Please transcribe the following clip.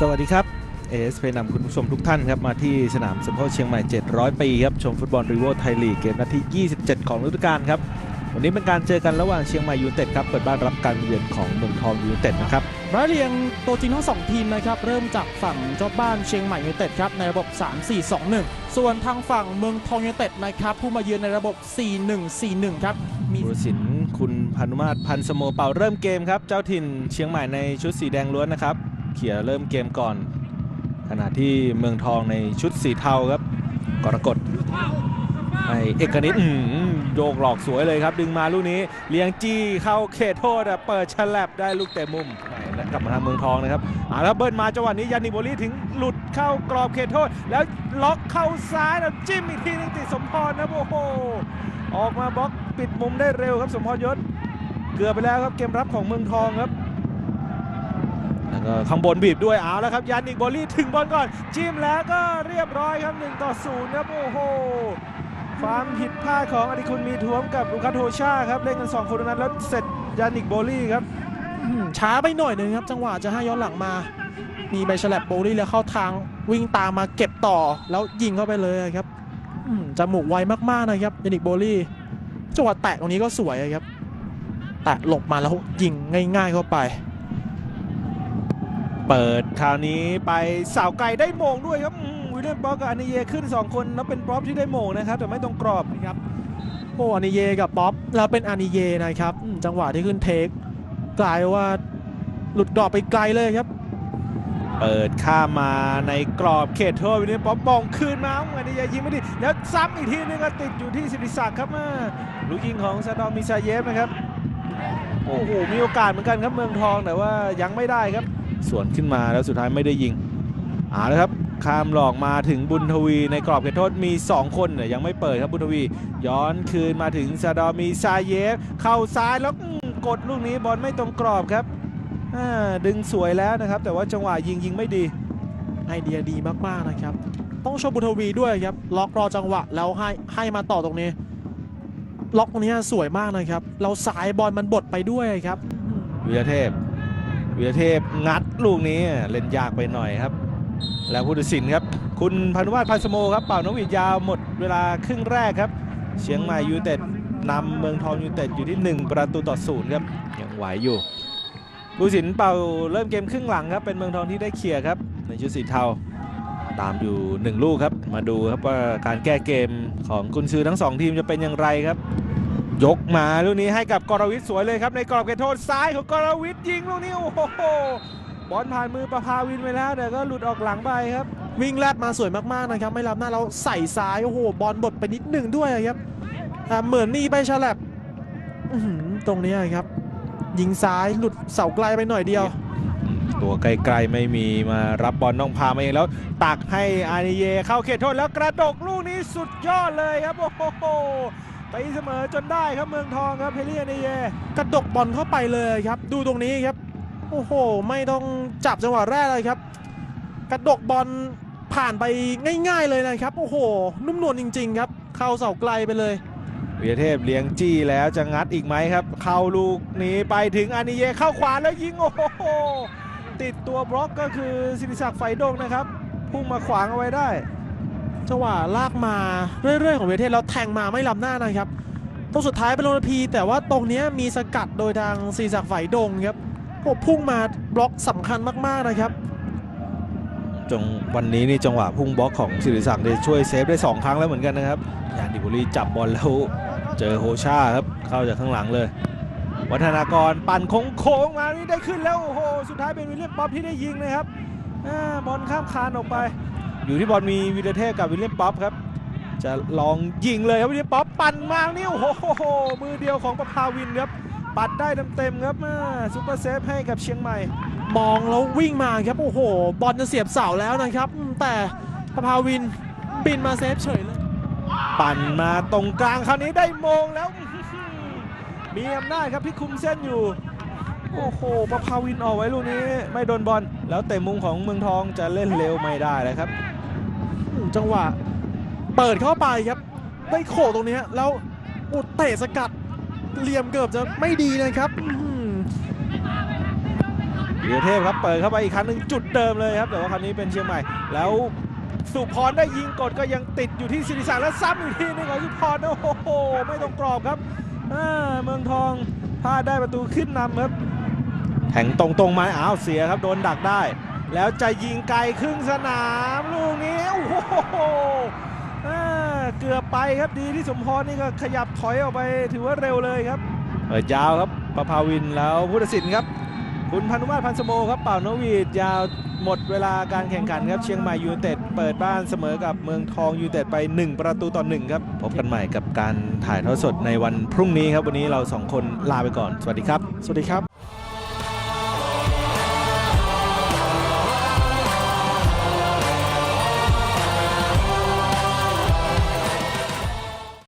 สวัสดีครับเอสเพนำคุณผู้ชมทุกท่านครับ มาที่สนามสมโภชเชียงใหม่ 700 ปีครับ ชมฟุตบอลรีโวไทยลีกเกมนัดที่ 27 ของฤดูกาลครับ วันนี้เป็นการเจอกันระหว่างเชียงใหม่ยูไนเต็ดครับ เปิดบ้านรับการเยือนของเมืองทองยูไนเต็ดนะครับรายเรียงตัวจริงทั้งสองทีมนะครับ เริ่มจากฝั่งเจ้าบ้านเชียงใหม่ยูไนเต็ดครับ ในระบบ 3-4-2-1 ส่วนทางฝั่งเมืองทองยูไนเต็ดนะครับผู้มาเยือนในระบบ 4-1-4-1 ครับมีบุรสินคุณพานุมาตรพันธ์สโมเป่าเริ่มเกมครับเจ้าถิ่นเชียงใหม่ในชุดสีแดงล้วนนะครับ เขี่ยเริ่มเกมก่อน ขณะที่เมืองทองในชุดสีเทาครับกรกฎไอเอกนิตโยกหลอกสวยเลยครับ ดึงมาลูกนี้เลี้ยงจี้เข้าเขตโทษเปิดฉลับได้ลูกเตะมุมและกลับมาทางเมืองทองนะครับอ่าแล้วเบิ้ลมาจังหวะนี้ยานิโบลี่ถึงหลุดเข้ากรอบเขตโทษ แล้วล็อกเข้าซ้ายแล้วจิ้มอีกทีนึงติดสมพรนะโอ้โหออกมาบล็อกปิดมุมได้เร็วครับสมพรยศ เกือบไปแล้วครับเกมรับของเมืองทองครับ แล้วก็ข้างบนบีบด้วยเอาแล้วครับยานิกโบลี่ถึงบอลก่อน จิ้มแล้วก็เรียบร้อยครับ1ต่อ0ครับโอ้โหความผิดพลาดของอดิคุณมีท้วมกับลูคัสโฮชาครับเล่นกัน2คนนั้นแล้วเสร็จยานิกโบลี่ครับช้าไปหน่อยหนึ่งครับ จังหวะจะให้ย้อนหลังมา มีใบฉลับโบลี่แล้วเข้าทางวิ่งตามมาเก็บต่อแล้วยิงเข้าไปเลยครับจมูกไวมากๆนะครับยานิกโบลี่จังหวะแตะตรงนี้ก็สวยครับแตะหลบมาแล้วยิงง่าย ๆเข้าไป เปิดคราวนี้ไปสาวไก่ได้โมงด้วยครับวิลเลียมบล็อกกับอันเยขึ้น 2 คนแล้วเป็นบล็อกที่ได้โมงนะครับแต่ไม่ตรงกรอบนะครับโอ้อานิเยกับป๊อปแล้วเป็นอานิเยนะครับจังหวะที่ขึ้นเทคกลายว่าหลุดกรอบไปไกลเลยครับ เปิดข้ามาในกรอบเขตโทษวินนี่ป๊อปบองคืนมาเหมือนจะยิงไม่ดีแล้วซ้ำอีกทีนึงก็ติดอยู่ที่สิริศักดิ์ครับมาลูกยิงของซาดอมมิซาเยฟนะครับโอ้โหมีโอกาสเหมือนกันครับเมืองทองแต่ว่ายังไม่ได้ครับ สวนขึ้นมาแล้วสุดท้ายไม่ได้ยิงเอาละครับข้ามหลอกมาถึงบุญทวีในกรอบเขตโทษมี 2 คนเนี่ยยังไม่เปิดครับบุญทวี ย้อนคืนมาถึงซาดอมมิซาเยฟ เข้าซ้ายแล้วอืมกดลูกนี้บอลไม่ตรงกรอบครับอ่าดึงสวยแล้วนะครับ แต่ว่าจังหวะยิงยิงไม่ดีไอเดียดีมากๆนะครับ ต้องชมบุญทวีด้วยครับล็อกรอจังหวะแล้วให้ให้มาต่อตรงนี้ ล็อกตรงนี้สวยมากนะครับ เราสายบอลมันบดไปด้วยครับวิรเทพ วิรเทพงัดลูกนี้เล่นยากไปหน่อยครับ แล้วผู้ตัดสินครับ คุณพานุวัฒน์พันสโมครับเป่านกหวีดยาวหมดเวลาครึ่งแรกครับ เชียงใหม่ยูเต็ดนำเมืองทองยูเต็ดอยู่ที่ 1 ประตูต่อศูนย์ครับยังไหวอยู่ผู้สินเป่าเริ่มเกมครึ่งหลังครับเป็นเมืองทองที่ได้เคลียร์ครับในชุดสีเทาตามอยู่ 1 ลูกครับ มาดูครับว่าการแก้เกมของกุนซือทั้งสองทีมจะเป็นอย่างไรครับ ยกมาลูกนี้ให้กับกรวิทย์สวยเลยครับในกรอบเขตโทษซ้ายของกรวิทย์ยิงลูกนี้โอ้โหบอลผ่านมือประภาวินไปแล้วแต่ก็หลุดออกหลังไปครับ วิ่งแลดมาสวยมากๆนะครับ ไม่รับหน้าเราใส่ซ้ายโอ้โหบอลบดไปนิดหนึ่งด้วยครับอ่าเหมือนนี่ไปฉลับอื้อหือตรงนี้ครับ ยิงซ้ายหลุดเสาไกลไปหน่อยเดียว ตัวไกลๆไม่มีมารับบอลต้องพามาเองแล้ว ตักให้อานิเยเข้าเขตโทษแล้วกระดกลูกนี้สุดยอดเลยครับโอ้โห ตีเสมอจนได้ครับเมืองทองครับเฮลี่อานิเยกระดกบอลเข้าไปเลยครับ ดูตรงนี้ครับ โอ้โห ไม่ต้องจับจังหวะแรกเลยครับ กระดกบอลผ่านไปง่าย ๆเลยนะครับ โอ้โห นุ่มนวลจริง ๆ ครับ เข้าเสาไกลไปเลยวีรเทพเลี้ยงจี้แล้วจะงัดอีกไหมครับ เข้าลูกนี้ไปถึงอานิเยเข้าขวาแล้วยิงโอ้โหติดตัวบล็อกก็คือศิริศักดิ์ไฟดงนะครับ พุ่งมาขวางเอาไว้ได้ จังหวะลากมาเรื่อยๆของเวเทศแล้วแทงมาไม่ล้ำหน้านะครับตรงสุดท้ายเป็นโรนพีแต่ว่าตรงนี้มีสกัดโดยทางศรีศักดิ์ไฝดงครับโอ้พุ่งมาบล็อกสำคัญมากๆนะครับจงวันนี้นี่จังหวะพุ่งบล็อกของศิริศักดิ์ช่วยเซฟได้ 2 ครั้งแล้วเหมือนกันนะครับยานดิบุรีจับบอลแล้วเจอโฮชาครับเข้าจากข้างหลังเลย วัฒนากรปั่นโค้งๆมานี่ได้ขึ้นแล้วโอ้โหสุดท้ายเป็นวิลเลียมป๊อปที่ได้ยิงนะครับอบอลข้ามคานออกไป อยู่ที่บอลมีวิลเทพกับวิลเลียมป๊อปครับ จะลองยิงเลยครับวิลเลียมป๊อปปั่นมานี่โอ้โหมือเดียวของประภาวินครับปัดได้เต็มๆครับซุปเปอร์เซฟให้กับเชียงใหม่ มองแล้ววิ่งมาครับโอ้โห บอลจะเสียบเสาแล้วนะครับ แต่พภาวินบินมาเซฟเฉยเลยปั่นมาตรงกลางคราวนี้ได้มงแล้วมีอำนาจครับที่คุมเส้นอยู่ โอ้โหประภาวินออกไว้ลูกนี้ไม่โดนบอล แล้วเตะมุมของเมืองทองจะเล่นเร็วไม่ได้เลยครับ จังหวะเปิดเข้าไปครับได้โขตรงนี้แล้วอุดเตะสกัดเหลี่ยมเกือบจะไม่ดีนะครับอื้อหือเดียเทพครับเปิดเข้าไปอีกครั้งหนึ่งจุดเดิมเลยครับ แต่ว่าคราวนี้เป็นเชียงใหม่ แล้วสุพรได้ยิงกดก็ยังติดอยู่ที่ศิริศักดิ์และซ้ำอีกทีหนึงของสุพรโอ้โหไม่ตรงกรอบครับเมืองทองพลาดได้ประตูขึ้นนำครับ แทงตรงตรงๆมาอ้าวเสียครับโดนดักได้ แล้วจะยิงไกลครึ่งสนามลูกนี้โอ้โหอ่าเกือบไปครับดีที่สมพรนี่ก็ขยับถอยออกไปถือว่าเร็วเลยครับเปิดยาวครับประภาวินแล้วพุทธศิลป์ครับ คุณพานุมาตรพันธ์สโมครับเป่านกหวีดยาวหมดเวลาการแข่งขันครับเชียงใหม่ยูไนเต็ดเปิดบ้านเสมอกับเมืองทองยูไนเต็ดไป 1 ประตูต่อ1ครับพบกันใหม่กับการถ่ายทอดสดในวันพรุ่งนี้ครับ วันนี้เราสองคนลาไปก่อน สวัสดีครับ สวัสดีครับ